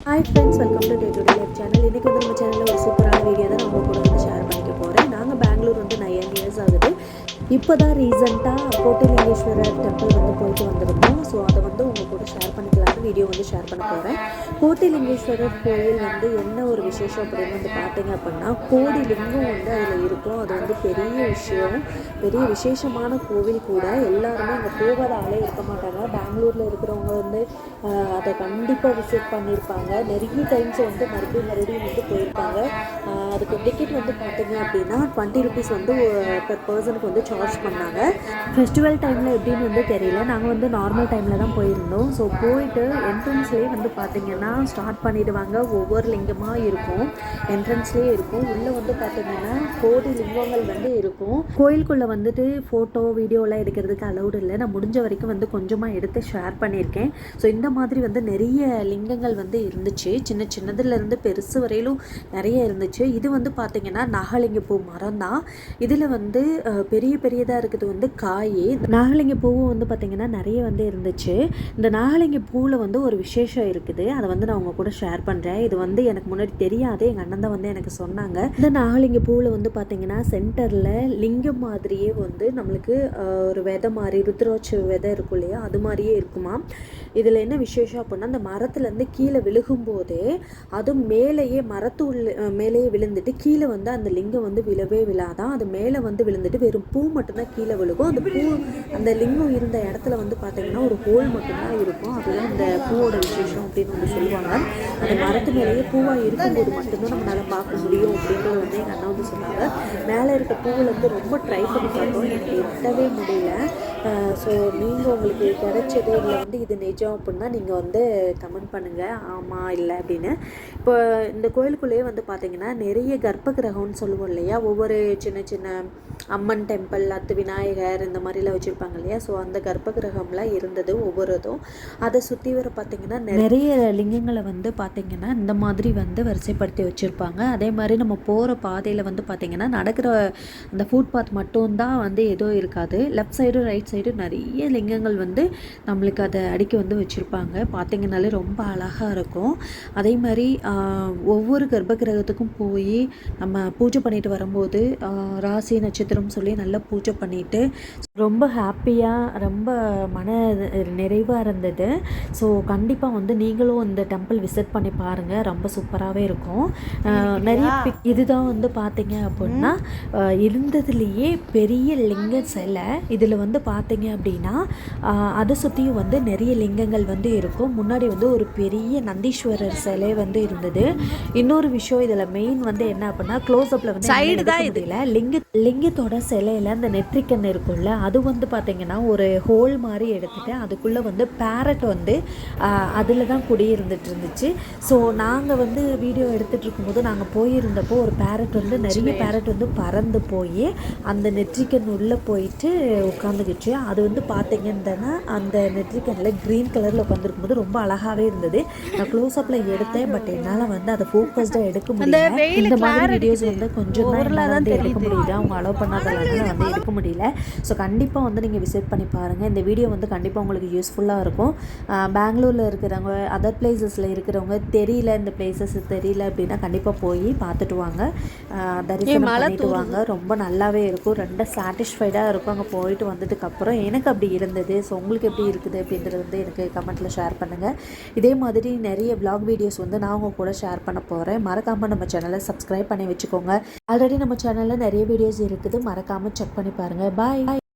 Hi friends welcome to day to day life channel இன்றைக்கி வந்து நம்ம சேனலில் ஒரு சூப்பரான வீடியோ தான் நம்ம கூட வந்து ஷேர் பண்ணிக்க போகிறேன் நாங்கள் பெங்களூர் வந்து நைன் இயர்ஸ் ஆகுது. இப்போ தான் ரீசெண்டாக கோட்டிலிங்கேஸ்வரர் டெம்பிள் வந்து போயிட்டு வந்திருக்கோம். ஸோ அதை வந்து உங்கள் கூட ஷேர் பண்ணிக்கலாம்னு வீடியோ வந்து ஷேர் பண்ண போகிறேன் கோட்டிலிங்கேஸ்வரர் கோயில் வந்து என்ன ஒரு விசேஷம் அப்படின்னு வந்து பார்த்தீங்க அப்படின்னா கோடி லிங்கம் வந்து அதில் இருக்கும். அது வந்து பெரிய விஷயம். பெரிய விசேஷமான கோவில் கூட. எல்லாருமே அங்கே போகாதாலே இருக்க மாட்டாங்க. பெங்களூரில் இருக்கிறவங்க வந்து அதை கண்டிப்பாக விசிட் பண்ணியிருப்பாங்க நிறைய டைம்ஸ் வந்து மறுபடியும் மறுபடியும் வந்து போயிருப்பாங்க. அதுக்கு டிக்கெட் வந்து பார்த்தீங்க அப்படின்னா டுவெண்ட்டி ருபீஸ் வந்து பெர் பர்சனுக்கு வந்து சார்ஜ் பண்ணாங்க. ஃபெஸ்டிவல் டைமில் எப்படின்னு வந்து தெரியல. நாங்கள் வந்து நார்மல் டைமில் தான் போயிருந்தோம். ஸோ போயிட்டு என்ட்ரன்ஸ்லேயே வந்து பார்த்தீங்கன்னா ஸ்டார்ட் பண்ணிடுவாங்க. ஒவ்வொரு லிங்கமாக இருக்கும். என்ட்ரன்ஸ்லேயே இருக்கும். உள்ளே வந்து பார்த்தீங்கன்னா கோடி லிங்கங்கள் வந்து இருக்கும். கோயிலுக்குள்ளே வந்துட்டு ஃபோட்டோ வீடியோலாம் எடுக்கிறதுக்கு அலௌடு இல்லை. நான் முடிஞ்ச வரைக்கும் வந்து கொஞ்சமாக எடுத்து ஷேர் பண்ணியிருக்கேன். ஸோ இந்த மாதிரி வந்து நிறைய லிங்கங்கள் வந்து இருந்துச்சு. சின்ன சின்னதுலேருந்து பெருசு வரையிலும் நிறைய இருந்துச்சு. இது வந்து பார்த்தீங்கன்னா நாகலிங்க பூ மரம் தான். இதில் வந்து பெரிய பெரிய பெரியதாக இருக்குது வந்து காய். நாகலிங்க பூவும் வந்து பார்த்திங்கன்னா நிறைய வந்து இருந்துச்சு. இந்த நாகலிங்க பூவில் வந்து ஒரு விசேஷம் இருக்குது. அதை வந்து நான் உங்கள் கூட ஷேர் பண்ணுறேன் இது வந்து எனக்கு முன்னாடி தெரியாது எங்கள் அண்ணன் தான் வந்து எனக்கு சொன்னாங்க. இந்த நாகலிங்க பூவில் வந்து பார்த்திங்கன்னா சென்டரில் லிங்கம் மாதிரியே வந்து நம்மளுக்கு ஒரு விதை மாதிரி ருத்ராட்ச விதை இருக்கும் இல்லையா? அது மாதிரியே இருக்குமா? இதில் என்ன விசேஷம் அப்படின்னா அந்த மரத்துலேருந்து கீழே விழுகும்போதே அதுவும் மேலேயே மரத்து உள்ள மேலேயே விழுந்துட்டு கீழே வந்து அந்த லிங்கம் வந்து விழவே விழாதான். அது மேலே வந்து விழுந்துட்டு வெறும் பூ மட்டும்தான் கீழே விழுகும். அந்த பூ அந்த லிங்கம் இருந்த இடத்துல வந்து பார்த்தீங்கன்னா ஒரு ஹோல் மட்டும்தான் இருக்கும். அதுதான் இந்த பூவோட விசேஷம் அப்படின்னு வந்து சொல்லுவாங்க. அந்த மரத்து மேலேயே பூவாக இருக்கும்போது மட்டும்தான் நம்மளால பார்க்க முடியும் அப்படின்றது வந்து எங்கள் அண்ணா வந்து சொன்னாங்க. மேலே இருக்க பூவில் வந்து ரொம்ப ட்ரை பண்ணி பார்த்தோம். எனக்கு எட்டவே முடியல. ஸோ நீங்கள் உங்களுக்கு கிடைச்சது இல்லை வந்து இது நிஜம் அப்படின்னா நீங்கள் வந்து கமெண்ட் பண்ணுங்கள் ஆமாம் இல்லை அப்படின்னு. இப்போ இந்த கோயிலுக்குள்ளேயே வந்து பார்த்தீங்கன்னா நிறைய கர்ப்ப கிரகம்னு சொல்லுவோம் இல்லையா? ஒவ்வொரு சின்ன சின்ன அம்மன் டெம்பிள் அத்து விநாயகர் இந்த மாதிரிலாம் வச்சுருப்பாங்க இல்லையா? ஸோ அந்த கர்ப்ப கிரகம்லாம் இருந்தது ஒவ்வொரு இதுவும் அதை சுற்றி வர பார்த்தீங்கன்னா நிறைய லிங்கங்களை வந்து பார்த்தீங்கன்னா இந்த மாதிரி வந்து வரிசைப்படுத்தி வச்சுருப்பாங்க. அதே மாதிரி நம்ம போகிற பாதையில் வந்து பார்த்தீங்கன்னா நடக்கிற அந்த ஃபுட் பாத் மட்டும்தான் வந்து எதுவும் இருக்காது. லெஃப்ட் சைடும் ரைட் சைடும் நிறைய லிங்கங்கள் வந்து நம்மளுக்கு அதை அடுக்கி வந்து வச்சுருப்பாங்க. பார்த்திங்கனாலே ரொம்ப அழகாக இருக்கும். அதே மாதிரி ஒவ்வொரு கர்ப்ப கிரகத்துக்கும் போய் நம்ம பூஜை பண்ணிட்டு வரும்போது ராசி நட்சத்திரம் சொல்லி நல்லா பூஜை பண்ணிட்டு ரொம்ப ஹாப்பியாக ரொம்ப மன நிறைவாக இருந்தது. ஸோ கண்டிப்பாக வந்து நீங்களும் இந்த டெம்பிள் விசிட் பண்ணி பாருங்கள் ரொம்ப சூப்பராகவே இருக்கும். நிறைய இதுதான் வந்து பார்த்தீங்க அப்படின்னா இருந்ததுலேயே பெரிய லிங்க சிலை. இதில் வந்து பார்த்தீங்க அப்படின்னா அதை சுற்றியும் வந்து நிறைய லிங்கங்கள் வந்து இருக்கும். முன்னாடி வந்து ஒரு பெரிய நந்தீஸ்வரர் சிலை வந்து இருந்தது. இன்னொரு விஷயம் இதில் மெயின் வந்து என்ன அப்படின்னா க்ளோஸ்அப்பில் வந்து சைடு தான் இதில் லிங்க லிங்கத்தோட சிலையில் அந்த நெற்றிக்கண் இருக்கும்ல அது வந்து பார்த்தீங்கன்னா ஒரு ஹோல் மாதிரி எடுத்துட்டு அதுக்குள்ளே வந்து பேரட் வந்து அதில் தான் குடி இருந்துட்டு இருந்துச்சு. ஸோ நாங்கள் வந்து வீடியோ எடுத்துகிட்டு இருக்கும்போது நாங்கள் போயிருந்தப்போ ஒரு பேரட் வந்து நிறைய பேரட் வந்து பறந்து போய் அந்த நெற்றிக்கண் உள்ளே போயிட்டு உட்காந்துக்கிச்சு அது வந்து பார்த்தீங்கன்னா அந்த நெற்றிக்கண்ணில் க்ரீன் கலரில் உட்காந்துருக்கும்போது ரொம்ப அழகாகவே இருந்தது. நான் க்ளோஸ்அப்பில் எடுத்தேன் பட் என்னால் வந்து அதை ஃபோக்கஸ்டாக எடுக்க முடியல. இந்த மாதிரி வீடியோஸ் வந்து கொஞ்சம் தான் எடுக்க முடியுது அவங்க அலோவ் பண்ணாதனால வந்து எடுக்க முடியல. ஸோ கண்டிப்பாக வந்து நீங்கள் விசிட் பண்ணி பாருங்கள் இந்த வீடியோ வந்து கண்டிப்பாக உங்களுக்கு யூஸ்ஃபுல்லாக இருக்கும். பெங்களூரில் இருக்கிறவங்க அதர் பிளேசஸில் இருக்கிறவங்க தெரியல இந்த பிளேசஸ் தெரியல அப்படின்னா கண்டிப்பாக போய் பார்த்துட்டு வாங்க. தரிசனம் பண்ணிட்டு வாங்க. ரொம்ப நல்லாவே இருக்கும். ரொம்ப சாட்டிஸ்ஃபைடாக இருக்கும். அங்கே போயிட்டு வந்ததுக்கப்புறம் எனக்கு அப்படி இருந்தது. ஸோ உங்களுக்கு எப்படி இருக்குது அப்படின்றது வந்து எனக்கு கமெண்ட்டில் ஷேர் பண்ணுங்கள் இதே மாதிரி நிறைய vlog வீடியோஸ் வந்து நான் உங்க கூட ஷேர் பண்ண போகிறேன் மறக்காமல் நம்ம சேனலை சப்ஸ்கிரைப் பண்ணி வச்சுக்கோங்க. ஆல்ரெடி நம்ம சேனலில் நிறைய வீடியோஸ் இருக்குது. மறக்காமல் செக் பண்ணி பாருங்கள் பாய்